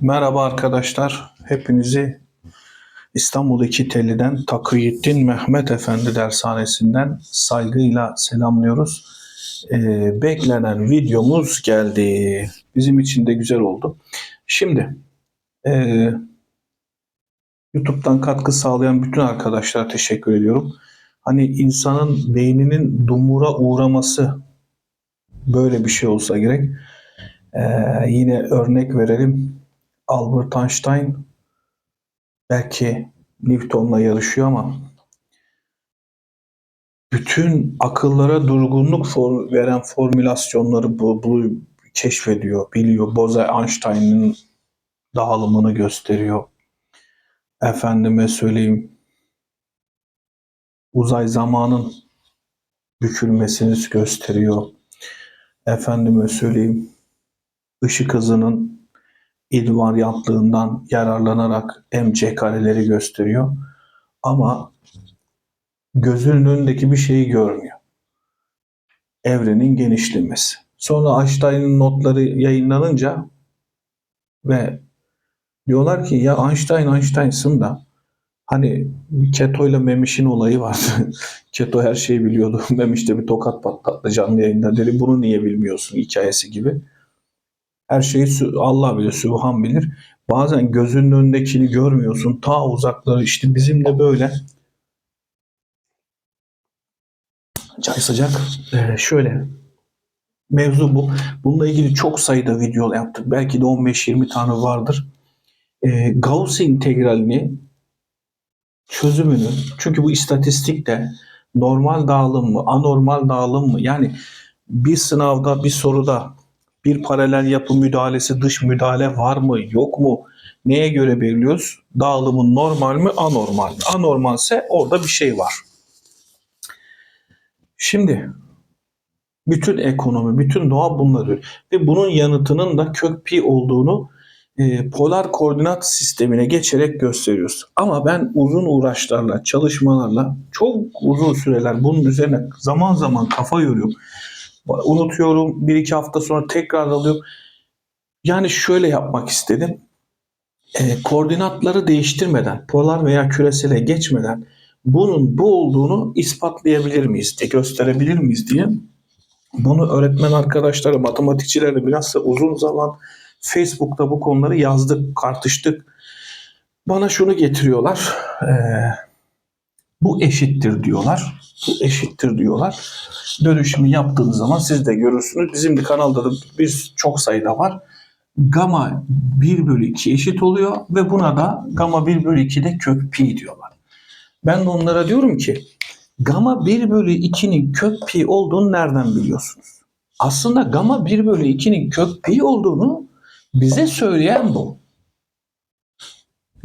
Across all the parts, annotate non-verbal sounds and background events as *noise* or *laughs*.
Merhaba arkadaşlar. Hepinizi İstanbul 2 Telli'den Takıyettin Mehmet Efendi Dershanesi'nden saygıyla selamlıyoruz. Ee, beklenen videomuz geldi. Bizim için de güzel oldu. Şimdi ee, YouTube'dan katkı sağlayan bütün arkadaşlara teşekkür ediyorum. Hani insanın beyninin dumura uğraması böyle bir şey olsa gerek. Ee, yine örnek verelim. Albert Einstein belki Newton'la yarışıyor ama bütün akıllara durgunluk for- veren formülasyonları bu, bu keşfediyor, biliyor. Bose-Einstein'ın dağılımını gösteriyor. Efendime söyleyeyim uzay zamanın bükülmesini gösteriyor. Efendime söyleyeyim ışık hızının invariantlığından yararlanarak MC kareleri gösteriyor. Ama gözünün önündeki bir şeyi görmüyor. Evrenin genişlemesi. Sonra Einstein'ın notları yayınlanınca ve diyorlar ki ya Einstein Einstein'sın da hani Keto ile Memiş'in olayı vardı. *laughs* Keto her şeyi biliyordu. *laughs* Memiş de bir tokat patlattı canlı yayında dedi. Bunu niye bilmiyorsun hikayesi gibi. Her şeyi Allah bilir, Sübhan bilir. Bazen gözünün önündekini görmüyorsun. Ta uzakları işte bizim de böyle. Çay sıcak. Ee, şöyle. Mevzu bu. Bununla ilgili çok sayıda video yaptık. Belki de 15-20 tane vardır. Ee, Gauss integralini çözümünü çünkü bu istatistikte normal dağılım mı, anormal dağılım mı? Yani bir sınavda, bir soruda bir paralel yapı müdahalesi, dış müdahale var mı, yok mu? Neye göre belirliyoruz? Dağılımın normal mi, anormal mi? Anormalse orada bir şey var. Şimdi bütün ekonomi, bütün doğa bunları ve bunun yanıtının da kök pi olduğunu e, polar koordinat sistemine geçerek gösteriyoruz. Ama ben uzun uğraşlarla, çalışmalarla çok uzun süreler bunun üzerine zaman zaman kafa yoruyorum. Unutuyorum. Bir iki hafta sonra tekrar alıyorum. Yani şöyle yapmak istedim. E, koordinatları değiştirmeden, polar veya küresele geçmeden bunun bu olduğunu ispatlayabilir miyiz diye, gösterebilir miyiz diye. Bunu öğretmen arkadaşlara, matematikçilerle biraz uzun zaman Facebook'ta bu konuları yazdık, tartıştık. Bana şunu getiriyorlar. e, bu eşittir diyorlar. Bu eşittir diyorlar. Dönüşümü yaptığınız zaman siz de görürsünüz. Bizim de kanalda da biz çok sayıda var. Gamma 1 bölü 2 eşit oluyor ve buna da gamma 1 bölü 2 de kök pi diyorlar. Ben de onlara diyorum ki gamma 1 bölü 2'nin kök pi olduğunu nereden biliyorsunuz? Aslında gamma 1 bölü 2'nin kök pi olduğunu bize söyleyen bu.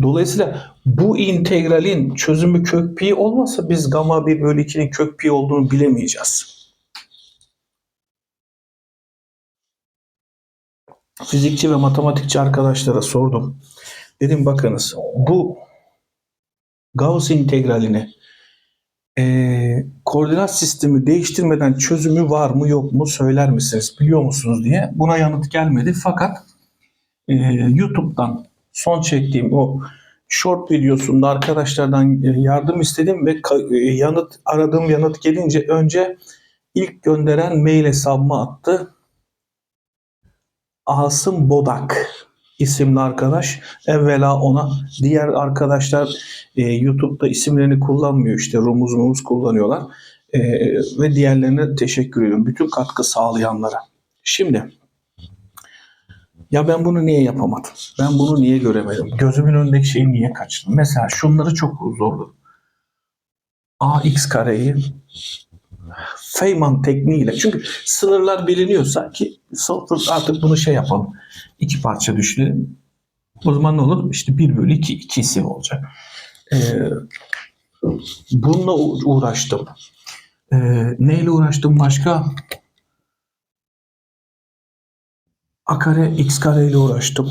Dolayısıyla bu integralin çözümü kök pi olmasa biz gamma 1 bölü 2'nin kök pi olduğunu bilemeyeceğiz. Fizikçi ve matematikçi arkadaşlara sordum. Dedim bakınız bu Gauss integralini eee, koordinat sistemi değiştirmeden çözümü var mı yok mu söyler misiniz biliyor musunuz diye. Buna yanıt gelmedi fakat eee, YouTube'dan son çektiğim o short videosunda arkadaşlardan e, yardım istedim ve e, yanıt aradığım yanıt gelince önce ilk gönderen mail hesabıma attı. Asım Bodak isimli arkadaş. Evvela ona diğer arkadaşlar e, YouTube'da isimlerini kullanmıyor işte rumuz mumuz kullanıyorlar. E, ve diğerlerine teşekkür ediyorum. Bütün katkı sağlayanlara. Şimdi ya ben bunu niye yapamadım? Ben bunu niye göremedim? Gözümün önündeki şeyi niye kaçırdım? Mesela şunları çok zorladım. AX kareyi Feynman tekniğiyle çünkü sınırlar biliniyorsa ki artık bunu şey yapalım. iki parça düşünelim. O zaman ne olur? İşte 1 bölü 2 ikisi olacak. Ee, bununla uğraştım. Ee, neyle uğraştım başka? A kare x kare ile uğraştım.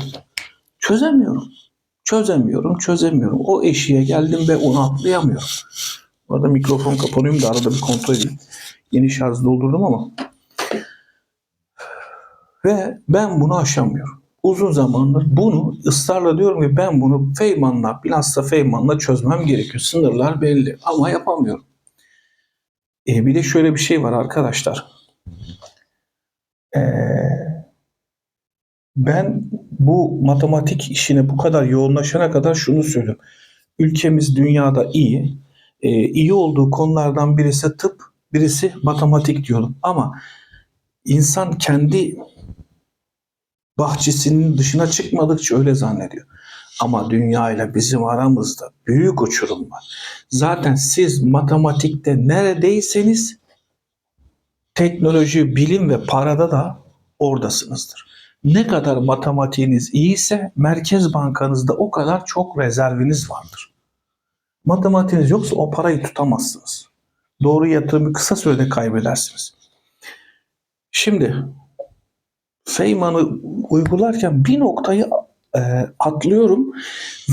Çözemiyorum. Çözemiyorum, çözemiyorum. O eşiğe geldim ve onu atlayamıyorum. Bu arada mikrofon kapanıyor da arada bir kontrol edeyim. Yeni şarj doldurdum ama. Ve ben bunu aşamıyorum. uzun zamandır bunu ısrarla diyorum ki ben bunu Feynman'la bilhassa Feynman'la çözmem gerekiyor. Sınırlar belli ama yapamıyorum. E, bir de şöyle bir şey var arkadaşlar. Ee, ben bu matematik işine bu kadar yoğunlaşana kadar şunu söylüyorum. Ülkemiz dünyada iyi. Ee, iyi olduğu konulardan birisi tıp, birisi matematik diyordum. Ama insan kendi bahçesinin dışına çıkmadıkça öyle zannediyor. Ama dünya ile bizim aramızda büyük uçurum var. Zaten siz matematikte neredeyseniz teknoloji, bilim ve parada da oradasınızdır. Ne kadar matematiğiniz iyiyse Merkez Bankanızda o kadar çok rezerviniz vardır. Matematiğiniz yoksa o parayı tutamazsınız. Doğru yatırımı kısa sürede kaybedersiniz. Şimdi Feynman'ı uygularken bir noktayı e, atlıyorum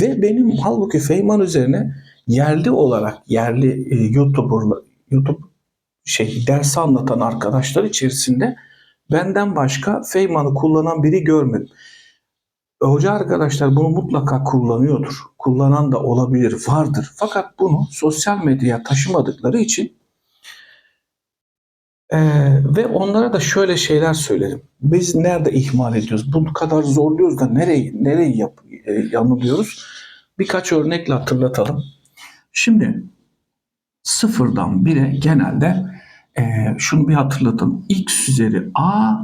ve benim halbuki Feynman üzerine yerli olarak yerli e, YouTuber YouTube şey dersi anlatan arkadaşlar içerisinde benden başka Feynman'ı kullanan biri görmedim. Hoca arkadaşlar bunu mutlaka kullanıyordur. Kullanan da olabilir, vardır. Fakat bunu sosyal medyaya taşımadıkları için ee, ve onlara da şöyle şeyler söylerim. Biz nerede ihmal ediyoruz? Bu kadar zorluyoruz da nereyi nereyi yap, e, yanılıyoruz? Birkaç örnekle hatırlatalım. Şimdi sıfırdan bire genelde e, şunu bir hatırlatalım. x üzeri a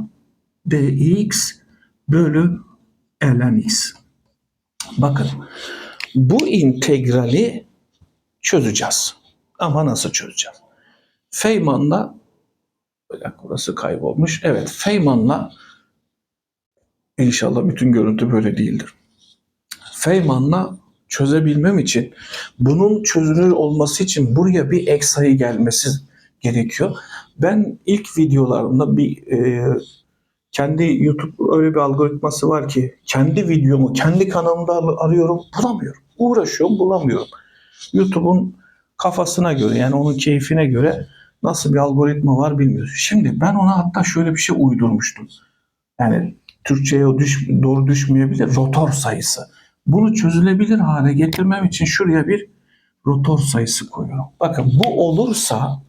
dx bölü ln x. Bakın bu integrali çözeceğiz. Ama nasıl çözeceğiz? Feynman'la burası kaybolmuş. Evet Feynman'la inşallah bütün görüntü böyle değildir. Feynman'la çözebilmem için bunun çözünür olması için buraya bir ek sayı gelmesi gerekiyor. Ben ilk videolarımda bir e, kendi YouTube öyle bir algoritması var ki kendi videomu kendi kanalımda arıyorum bulamıyorum. Uğraşıyorum bulamıyorum. YouTube'un kafasına göre yani onun keyfine göre nasıl bir algoritma var bilmiyoruz. Şimdi ben ona hatta şöyle bir şey uydurmuştum. Yani Türkçe'ye düş, doğru düşmeyebilir. Rotor sayısı. Bunu çözülebilir hale getirmem için şuraya bir rotor sayısı koyuyorum. Bakın bu olursa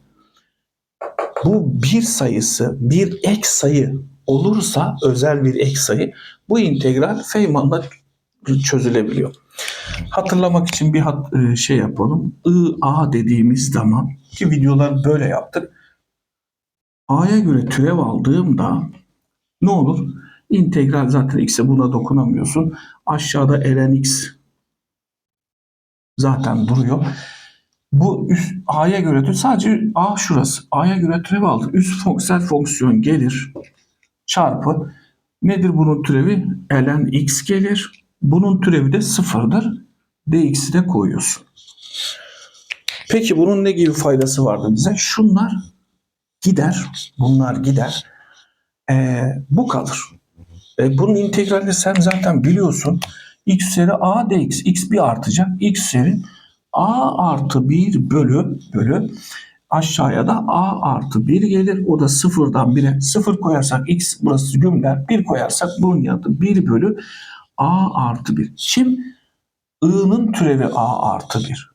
bu bir sayısı bir ek sayı olursa özel bir ek sayı bu integral Feynman'da çözülebiliyor. Hatırlamak için bir hat, e, şey yapalım. I, A dediğimiz zaman ki videolar böyle yaptık. A'ya göre türev aldığımda ne olur? İntegral zaten x'e buna dokunamıyorsun. Aşağıda ln x zaten duruyor. Bu üst a'ya göre türev sadece a şurası. A'ya göre türev aldık. Üst fonksiyel fonksiyon gelir çarpı nedir bunun türevi? ln x gelir. Bunun türevi de sıfırdır. dx'i de koyuyorsun. Peki bunun ne gibi faydası vardı bize? Şunlar gider. Bunlar gider. Ee, bu kalır. Ee, bunun integralini sen zaten biliyorsun. x üzeri a dx. x bir artacak. x üzeri a artı 1 bölü bölü aşağıya da a artı 1 gelir. O da sıfırdan 1'e 0 koyarsak x burası gümler. 1 koyarsak bunun yanıtı 1 bölü a artı 1. Şimdi i'nın türevi a artı 1.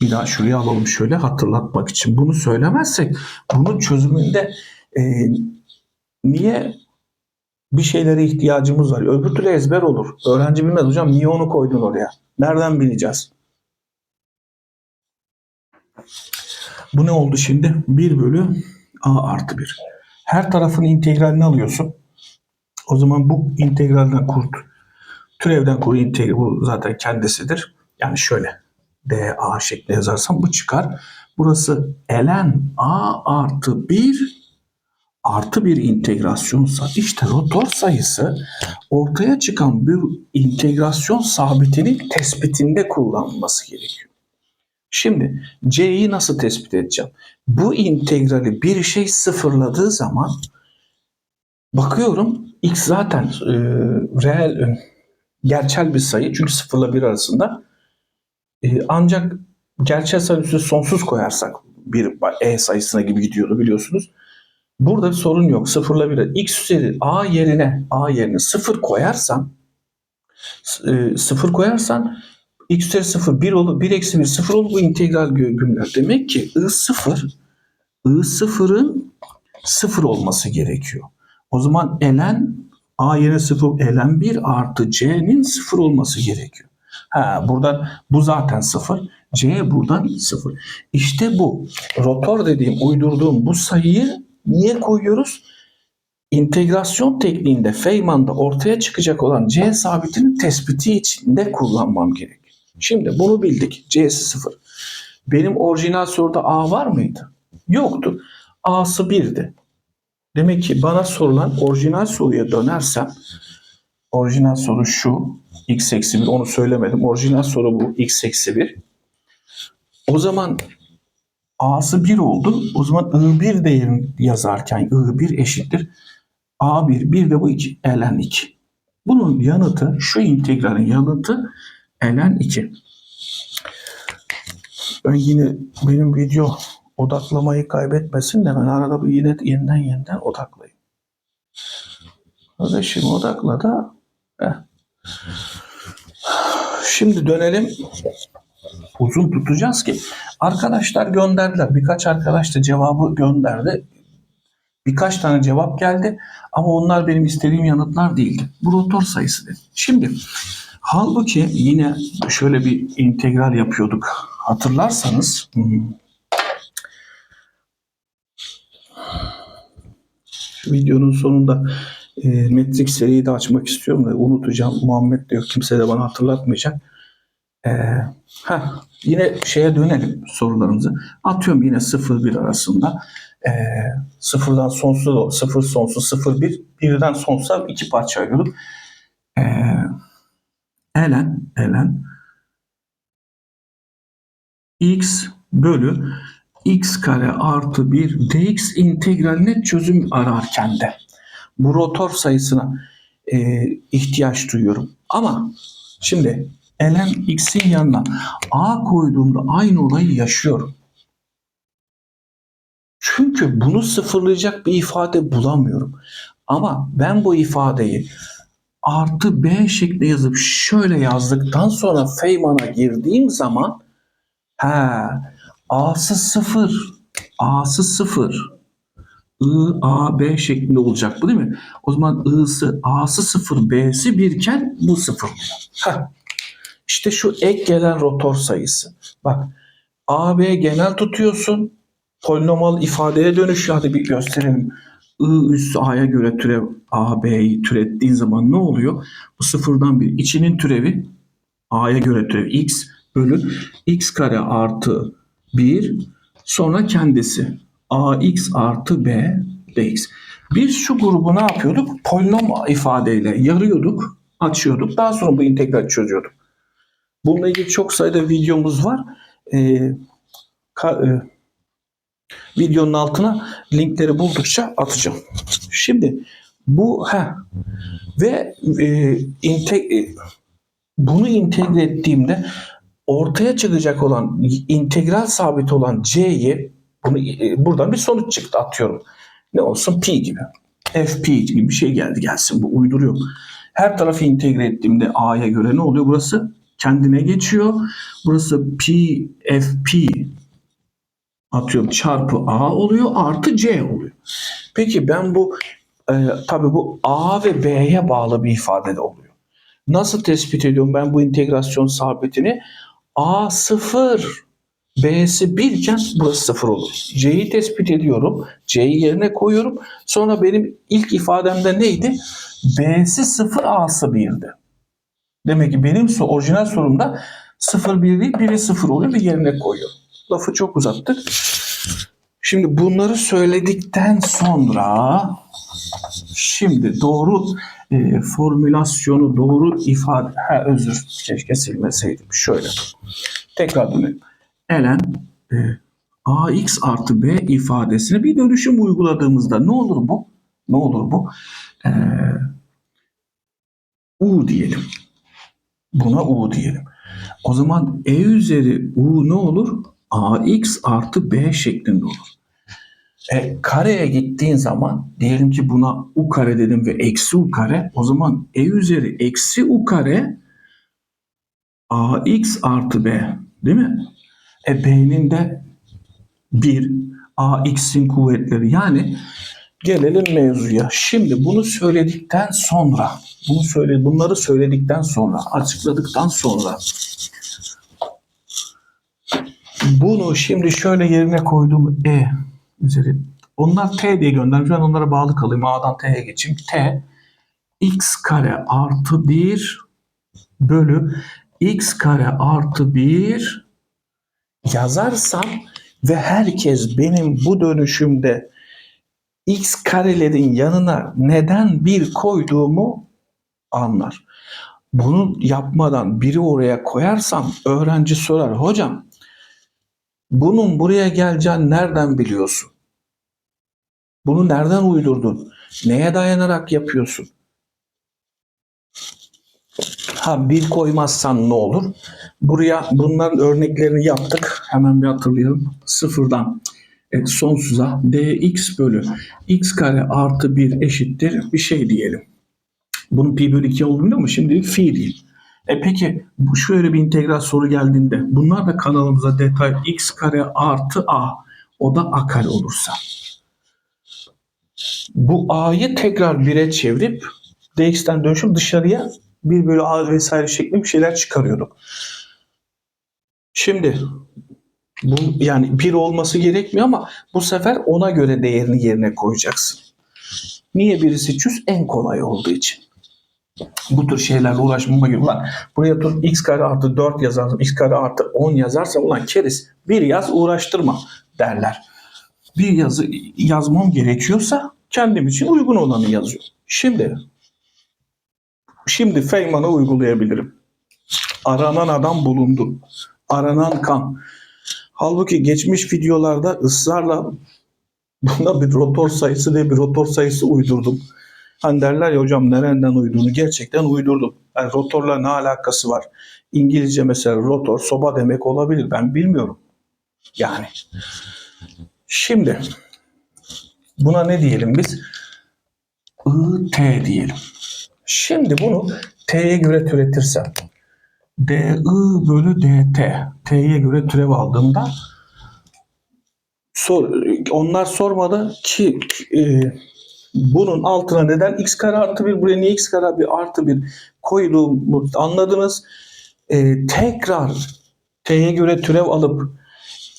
Bir daha şuraya alalım şöyle hatırlatmak için. Bunu söylemezsek bunun çözümünde e, niye bir şeylere ihtiyacımız var. Öbür türlü ezber olur. Öğrenci bilmez hocam niye onu koydun oraya? Nereden bileceğiz? Bu ne oldu şimdi? 1 bölü a artı 1. Her tarafın integralini alıyorsun. O zaman bu integralden kurt. Türevden kur integral bu zaten kendisidir. Yani şöyle dA şeklinde yazarsam bu çıkar. Burası ln a artı 1 artı bir integrasyonsa işte rotor sayısı ortaya çıkan bir integrasyon sabitinin tespitinde kullanılması gerekiyor. Şimdi C'yi nasıl tespit edeceğim? Bu integrali bir şey sıfırladığı zaman bakıyorum x zaten e, reel gerçel bir sayı çünkü sıfırla bir arasında e, ancak gerçel sayı üstü sonsuz koyarsak bir e sayısına gibi gidiyordu biliyorsunuz. Burada bir sorun yok. Sıfırla bir. X üzeri A yerine A yerine sıfır koyarsan e, sıfır koyarsan x üzeri sıfır 1 olur. 1 eksi 1 sıfır olur. Bu integral cümleler. Demek ki I sıfır I sıfırın sıfır olması gerekiyor. O zaman ln A yerine sıfır ln 1 artı c'nin sıfır olması gerekiyor. Ha, buradan bu zaten sıfır. C buradan sıfır. İşte bu rotor dediğim uydurduğum bu sayıyı niye koyuyoruz? İntegrasyon tekniğinde Feynman'da ortaya çıkacak olan C sabitinin tespiti için de kullanmam gerek. Şimdi bunu bildik. C'si sıfır. Benim orijinal soruda A var mıydı? Yoktu. A'sı 1'di. Demek ki bana sorulan orijinal soruya dönersem orijinal soru şu x eksi 1 onu söylemedim. Orijinal soru bu x eksi 1. O zaman A'sı 1 oldu. O zaman I1 değerini yazarken I1 eşittir. A1 bir de bu 2 ln 2. Bunun yanıtı şu integralin yanıtı ln 2. Ben yine benim video odaklamayı kaybetmesin de ben arada bir yine yeniden yeniden odaklayayım. Kardeşim odakla da heh. Şimdi dönelim uzun tutacağız ki arkadaşlar gönderdiler. Birkaç arkadaş da cevabı gönderdi. Birkaç tane cevap geldi ama onlar benim istediğim yanıtlar değildi. Bu rotor sayısı dedi. Şimdi halbuki yine şöyle bir integral yapıyorduk. Hatırlarsanız videonun sonunda e, metrik seriyi de açmak istiyorum da unutacağım. Muhammed diyor kimse de bana hatırlatmayacak. E, heh, yine şeye dönelim sorularımızı. Atıyorum yine 0-1 arasında. E, sıfırdan sonsuza doğru. Sıfır sonsuz, sıfır bir. Birden sonsuza iki parça ayırıyorduk. E, ln, ln x bölü x kare artı 1 dx integraline çözüm ararken de bu rotor sayısına e, ihtiyaç duyuyorum. Ama şimdi ln x'in yanına a koyduğumda aynı olayı yaşıyorum. Çünkü bunu sıfırlayacak bir ifade bulamıyorum. Ama ben bu ifadeyi artı b şeklinde yazıp şöyle yazdıktan sonra Feynman'a girdiğim zaman ha a'sı sıfır a'sı sıfır I, A, B şeklinde olacak bu değil mi? O zaman I'sı, A'sı sıfır, B'si birken bu sıfır. Heh. İşte şu ek gelen rotor sayısı. Bak A, B genel tutuyorsun. Polinomal ifadeye dönüşüyor. Hadi bir gösterelim. I üssü A'ya göre türev A, B'yi türettiğin zaman ne oluyor? Bu sıfırdan bir. içinin türevi A'ya göre türev X bölü X kare artı 1 sonra kendisi ax artı b dx. Biz şu grubu ne yapıyorduk? Polinom ifadeyle yarıyorduk, açıyorduk. Daha sonra bu integral çözüyorduk. Bununla ilgili çok sayıda videomuz var. Ee, e, videonun altına linkleri buldukça atacağım. Şimdi bu ha ve e, integ, e, bunu integre ettiğimde ortaya çıkacak olan integral sabit olan c'yi bunu e, buradan bir sonuç çıktı atıyorum. Ne olsun pi gibi. fp gibi bir şey geldi gelsin bu uyduruyor. Her tarafı integre ettiğimde a'ya göre ne oluyor? Burası kendine geçiyor. Burası pi fp atıyorum çarpı a oluyor artı c oluyor. Peki ben bu e, tabii bu a ve b'ye bağlı bir ifade de oluyor. Nasıl tespit ediyorum ben bu integrasyon sabitini? a sıfır B'si 1 iken burası 0 olur. C'yi tespit ediyorum. C'yi yerine koyuyorum. Sonra benim ilk ifademde neydi? B'si 0, A'sı 1'di. Demek ki benim orijinal sorumda 0 1 değil, 1'i 0 oluyor bir yerine koyuyorum. Lafı çok uzattık. Şimdi bunları söyledikten sonra şimdi doğru e, formülasyonu doğru ifade ha özür keşke silmeseydim. Şöyle. Tekrar dönelim ln e, ax artı b ifadesine bir dönüşüm uyguladığımızda ne olur bu? Ne olur bu? E, u diyelim. Buna u diyelim. O zaman e üzeri u ne olur? Ax artı b şeklinde olur. E, kareye gittiğin zaman diyelim ki buna u kare dedim ve eksi u kare o zaman e üzeri eksi u kare ax artı b değil mi? E b'nin de 1 ax'in kuvvetleri yani gelelim mevzuya. Şimdi bunu söyledikten sonra bunu söyle bunları söyledikten sonra açıkladıktan sonra bunu şimdi şöyle yerine koydum e üzeri. Onlar t diye göndermiş. Ben onlara bağlı kalayım. A'dan t'ye geçeyim. t x kare artı 1 bölü x kare artı 1 yazarsam ve herkes benim bu dönüşümde x karelerin yanına neden bir koyduğumu anlar. Bunu yapmadan biri oraya koyarsam öğrenci sorar. Hocam bunun buraya geleceğini nereden biliyorsun? Bunu nereden uydurdun? Neye dayanarak yapıyorsun? Ha bir koymazsan ne olur? Buraya bunların örneklerini yaptık. Hemen bir hatırlayalım. Sıfırdan e, sonsuza dx bölü x kare artı 1 eşittir bir şey diyelim. Bunun pi bölü 2 olduğunu mu? Şimdi fi değil. E peki bu şöyle bir integral soru geldiğinde bunlar da kanalımıza detay x kare artı a o da a kare olursa. Bu a'yı tekrar 1'e çevirip dx'ten dönüşüm dışarıya 1 bölü a vesaire şeklinde bir şeyler çıkarıyorduk. Şimdi bu yani 1 olması gerekmiyor ama bu sefer ona göre değerini yerine koyacaksın. Niye birisi çüz? En kolay olduğu için. Bu tür şeylerle uğraşmama gibi. Ulan buraya tut x kare artı 4 yazarsam, x kare artı 10 yazarsam ulan keriz bir yaz uğraştırma derler. Bir yazı yazmam gerekiyorsa kendim için uygun olanı yazıyorum. Şimdi şimdi Feynman'ı uygulayabilirim. Aranan adam bulundu. Aranan kan. Halbuki geçmiş videolarda ısrarla buna bir rotor sayısı diye bir rotor sayısı uydurdum. Hani derler ya hocam nereden uydurduğunu gerçekten uydurdum. Yani rotorla ne alakası var? İngilizce mesela rotor soba demek olabilir. Ben bilmiyorum. Yani. Şimdi buna ne diyelim biz? I-T diyelim. Şimdi bunu T'ye göre türetirsem DI bölü DT T'ye göre türev aldığımda sor, onlar sormadı ki e, bunun altına neden x kare artı bir buraya niye x kare bir artı bir koyduğumu anladınız. E, tekrar t'ye göre türev alıp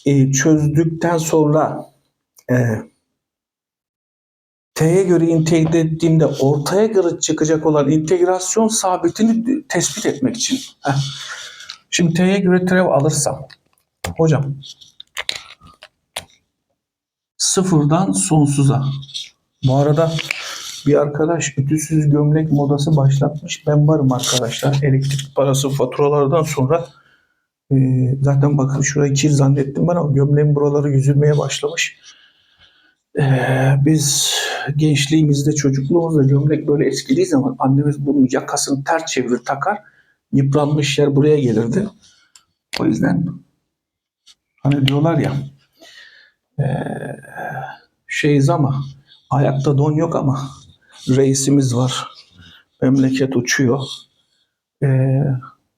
e, çözdükten sonra e, t'ye göre integre ettiğimde ortaya göre çıkacak olan integrasyon sabitini tespit etmek için. Şimdi t'ye göre türev alırsam hocam sıfırdan sonsuza bu arada bir arkadaş ütüsüz gömlek modası başlatmış. Ben varım arkadaşlar. Elektrik parası faturalardan sonra e, zaten bakın şurayı kir zannettim ben ama gömleğin buraları yüzülmeye başlamış. E, biz gençliğimizde çocukluğumuzda gömlek böyle eskidiği zaman annemiz bunun yakasını ters çevirir takar. Yıpranmış yer buraya gelirdi. O yüzden hani diyorlar ya e, şeyiz ama Ayakta don yok ama reisimiz var. Memleket uçuyor. Ee,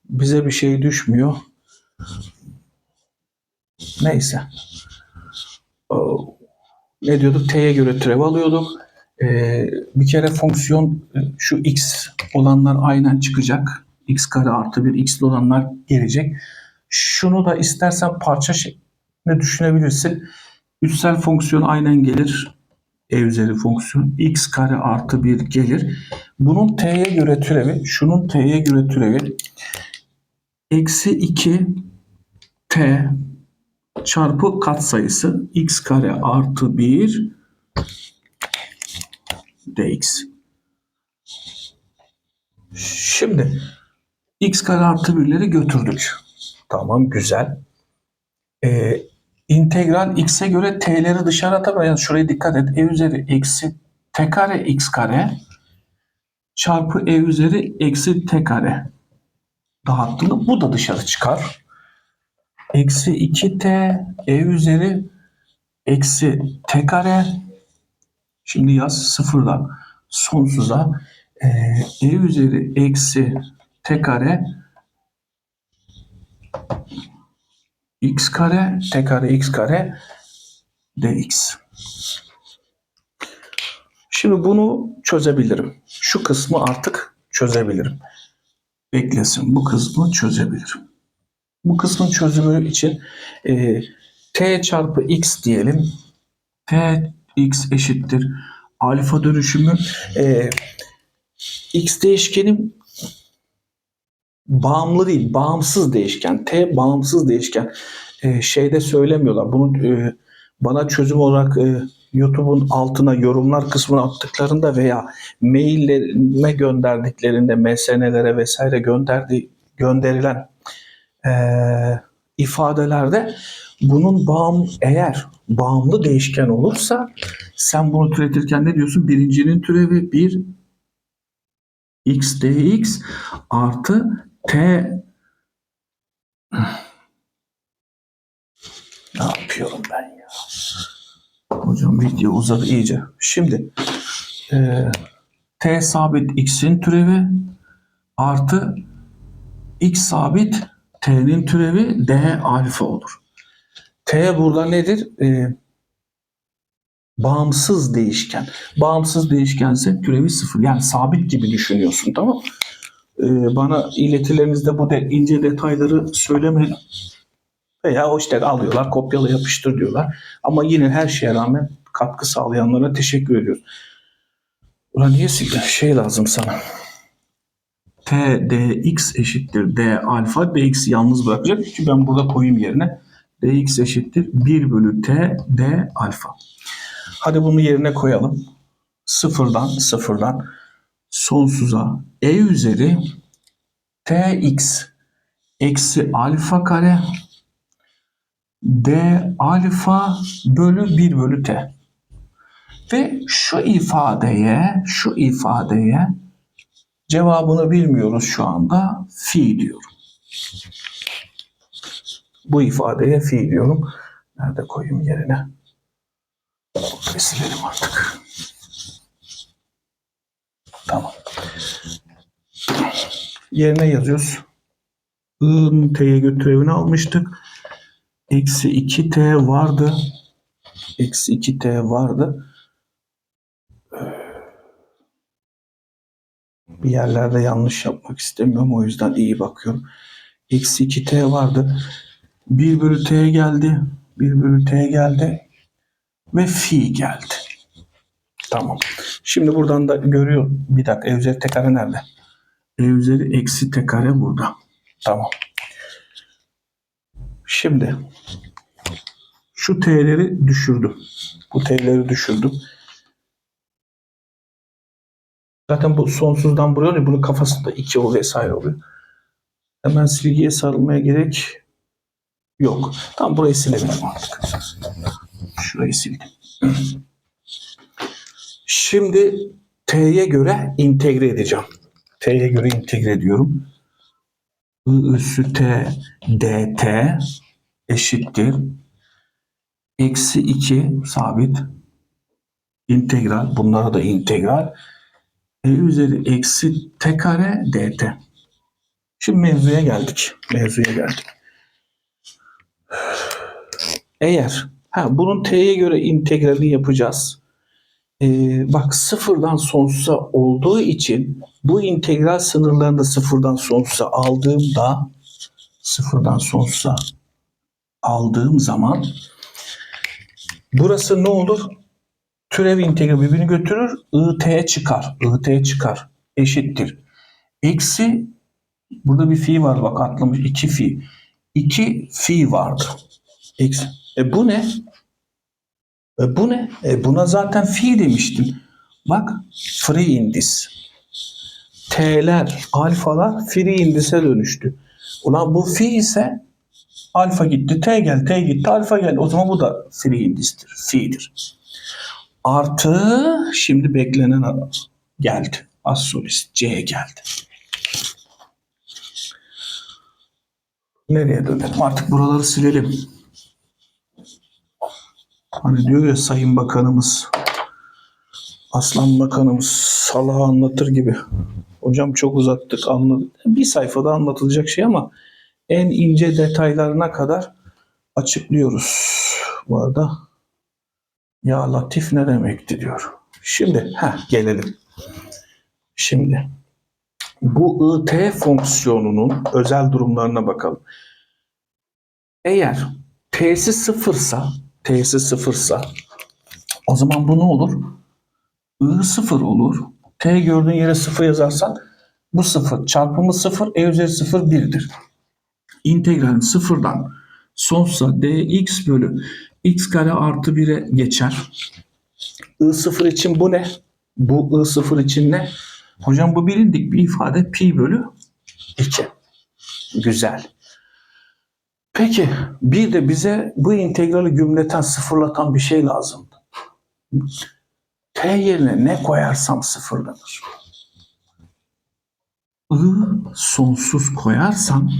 bize bir şey düşmüyor. Neyse. O, ne diyorduk? T'ye göre türev alıyorduk. Ee, bir kere fonksiyon şu x olanlar aynen çıkacak. x kare artı bir x'li olanlar gelecek. Şunu da istersen parça şeklinde düşünebilirsin. Üstsel fonksiyon aynen gelir e üzeri fonksiyon x kare artı 1 gelir. Bunun t'ye göre türevi, şunun t'ye göre türevi eksi 2 t çarpı katsayısı x kare artı 1 dx. Şimdi x kare artı 1'leri götürdük. Tamam güzel. Ee, integral x'e göre t'leri dışarı atamayız. Yani şuraya dikkat et. e üzeri eksi t kare x kare çarpı e üzeri eksi t kare dağıttığında bu da dışarı çıkar. Eksi 2t e üzeri eksi t kare şimdi yaz sıfırdan sonsuza e, e üzeri eksi t kare x kare t kare x kare dx. Şimdi bunu çözebilirim. Şu kısmı artık çözebilirim. Beklesin. Bu kısmı çözebilirim. Bu kısmın çözümü için e, t çarpı x diyelim. t x eşittir alfa dönüşümü e, x değişkenim bağımlı değil, bağımsız değişken. T bağımsız değişken. E, şeyde söylemiyorlar. Bunu e, bana çözüm olarak e, YouTube'un altına yorumlar kısmına attıklarında veya maillerime gönderdiklerinde MSN'lere vesaire gönderdi gönderilen e, ifadelerde bunun bağım eğer bağımlı değişken olursa sen bunu türetirken ne diyorsun? Birincinin türevi 1 x dx artı t ne yapıyorum ben ya? Hocam video uzadı iyice. Şimdi e, t sabit x'in türevi artı x sabit t'nin türevi d alfa olur. T burada nedir? E, bağımsız değişken. Bağımsız değişkense türevi sıfır. Yani sabit gibi düşünüyorsun tamam bana iletilerinizde bu de, ince detayları söylemeyin. Veya o işte alıyorlar, kopyala yapıştır diyorlar. Ama yine her şeye rağmen katkı sağlayanlara teşekkür ediyoruz. Ulan niye? Şey lazım sana. T dx eşittir d alfa. dx'i yalnız bırakacak. Çünkü ben burada koyayım yerine. dx eşittir 1 bölü t d alfa. Hadi bunu yerine koyalım. Sıfırdan sıfırdan sonsuza e üzeri tx eksi alfa kare d alfa bölü 1 bölü t. Ve şu ifadeye, şu ifadeye cevabını bilmiyoruz şu anda. Fi diyorum. Bu ifadeye fi diyorum. Nerede koyayım yerine? Burayı silelim artık. Tamam. Yerine yazıyoruz. I'nın t'ye götürevini almıştık. Eksi 2t vardı. Eksi 2t vardı. Bir yerlerde yanlış yapmak istemiyorum. O yüzden iyi bakıyorum. Eksi 2t vardı. 1 bölü t geldi. 1 bölü t geldi. Ve fi geldi. Tamam. Şimdi buradan da görüyor. Bir dakika. E üzeri t kare nerede? E üzeri eksi t kare burada. Tamam. Şimdi şu t'leri düşürdüm. Bu t'leri düşürdüm. Zaten bu sonsuzdan buraya oluyor. Bunun kafasında 2 oluyor vesaire oluyor. Hemen silgiye sarılmaya gerek yok. Tam burayı silebilirim artık. Şurayı sildim. Şimdi t'ye göre integre edeceğim. T'ye göre integre ediyorum. I üssü t dt eşittir. Eksi 2 sabit. integral. Bunlara da integral. E üzeri eksi t kare dt. Şimdi mevzuya geldik. Mevzuya geldik. Eğer ha, bunun t'ye göre integralini yapacağız. Ee, bak sıfırdan sonsuza olduğu için bu integral sınırlarında sıfırdan sonsuza aldığımda sıfırdan sonsuza aldığım zaman burası ne olur? Türev integral birbirini götürür. IT çıkar. IT çıkar. Eşittir. Eksi burada bir fi var bak atlamış. 2 fi. 2 fi vardı. Eksi. E bu ne? E bu ne? E buna zaten fi demiştim. Bak free indis. T'ler, alfalar free indis'e dönüştü. Ulan bu fi ise alfa gitti, t gel, t gitti, alfa geldi. O zaman bu da free indis'tir, fi'dir. Artı şimdi beklenen geldi. As solist C geldi. Nereye dönelim? Artık buraları silelim. Hani diyor ya Sayın Bakanımız, Aslan Bakanımız salağı anlatır gibi. Hocam çok uzattık anladık. Bir sayfada anlatılacak şey ama en ince detaylarına kadar açıklıyoruz. Bu arada ya Latif ne demekti diyor. Şimdi heh, gelelim. Şimdi bu IT fonksiyonunun özel durumlarına bakalım. Eğer T'si sıfırsa, T'si sıfırsa o zaman bu ne olur? I sıfır olur. T gördüğün yere sıfır yazarsan bu sıfır. Çarpımı sıfır, E üzeri sıfır birdir. İntegral sıfırdan sonsuza dx bölü x kare artı 1'e geçer. I sıfır için bu ne? Bu I sıfır için ne? Hocam bu bilindik bir ifade pi bölü 2. Güzel. Peki bir de bize bu integrali gümleten sıfırlatan bir şey lazım. T yerine ne koyarsam sıfırlanır. I sonsuz koyarsam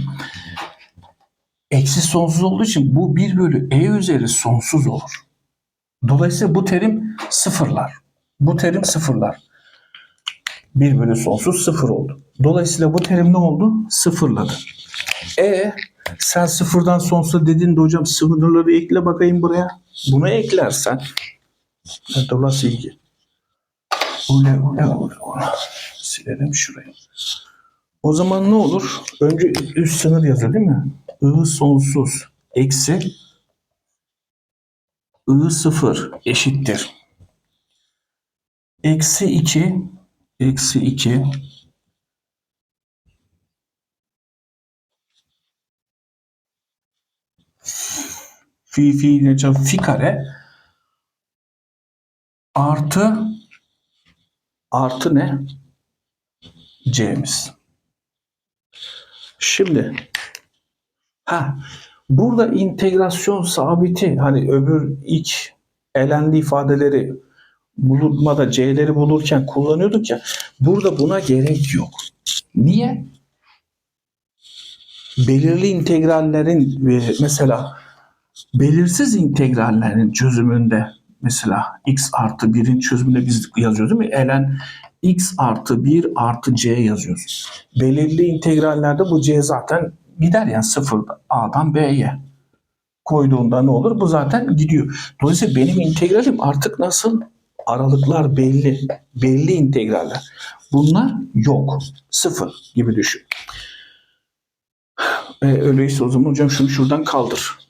eksi sonsuz olduğu için bu 1 bölü e üzeri sonsuz olur. Dolayısıyla bu terim sıfırlar. Bu terim sıfırlar. 1 bölü sonsuz sıfır oldu. Dolayısıyla bu terim ne oldu? Sıfırladı. E sen sıfırdan sonsuza dedin de hocam sınırları ekle bakayım buraya. Bunu eklersen Fethullah Silgi. Ule ule ule ule. Silelim şurayı. O zaman ne olur? Önce üst sınır yazıyor değil mi? I sonsuz eksi I sıfır eşittir. Eksi 2 eksi 2 fi fi ne can fi kare artı artı ne? C'miz. Şimdi ha burada integrasyon sabiti hani öbür ilk elendi ifadeleri bulutmada C'leri bulurken kullanıyorduk ya burada buna gerek yok. Niye? Belirli integrallerin e, mesela belirsiz integrallerin çözümünde mesela x artı 1'in çözümünde biz yazıyoruz değil mi? Elen x artı 1 artı c yazıyoruz. Belirli integrallerde bu c zaten gider yani sıfır a'dan b'ye koyduğunda ne olur? Bu zaten gidiyor. Dolayısıyla benim integralim artık nasıl? Aralıklar belli. Belli integraller. Bunlar yok. Sıfır gibi düşün. E, öyleyse o zaman hocam şunu şuradan kaldır.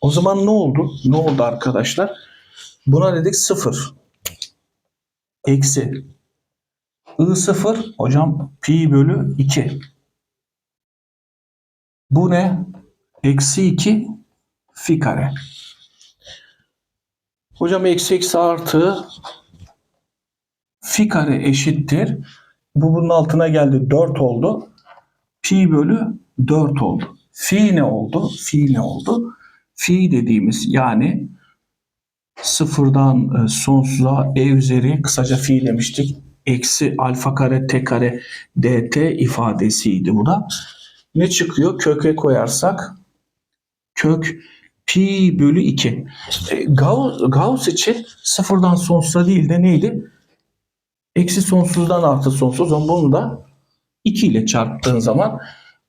O zaman ne oldu? Ne oldu arkadaşlar? Buna dedik sıfır. Eksi. I sıfır hocam pi bölü 2. Bu ne? Eksi 2 fi kare. Hocam eksi eksi artı fi kare eşittir. Bu bunun altına geldi 4 oldu. Pi bölü 4 oldu. Fi ne oldu? Fi ne oldu? Fi dediğimiz yani sıfırdan e, sonsuza e üzeri kısaca fi demiştik. Eksi alfa kare t kare dt ifadesiydi bu da. Ne çıkıyor? Köke koyarsak kök pi bölü 2. E, Gauss, Gauss için sıfırdan sonsuza değil de neydi? Eksi sonsuzdan artı sonsuz. Bunu da 2 ile çarptığın zaman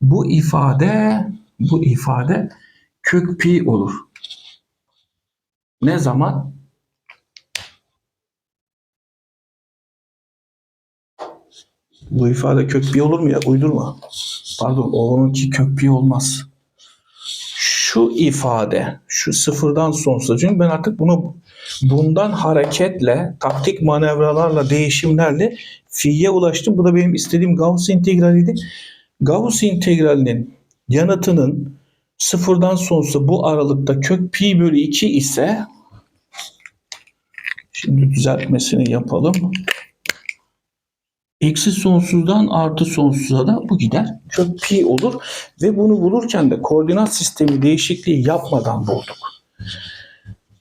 bu ifade bu ifade kök pi olur. Ne zaman? Bu ifade kök pi olur mu ya? Uydurma. Pardon, onunki kök pi olmaz. Şu ifade, şu sıfırdan sonsuza. Çünkü ben artık bunu bundan hareketle, taktik manevralarla, değişimlerle fi'ye ulaştım. Bu da benim istediğim Gauss integraliydi. Gauss integralinin yanıtının sıfırdan sonsuza bu aralıkta kök pi bölü 2 ise şimdi düzeltmesini yapalım. Eksi sonsuzdan artı sonsuza da bu gider. Kök pi olur ve bunu bulurken de koordinat sistemi değişikliği yapmadan bulduk.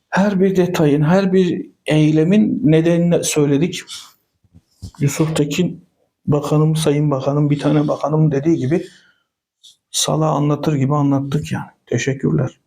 Her bir detayın, her bir eylemin nedenini söyledik. Yusuf Tekin bakanım, sayın bakanım, bir tane bakanım dediği gibi sala anlatır gibi anlattık yani. Teşekkürler.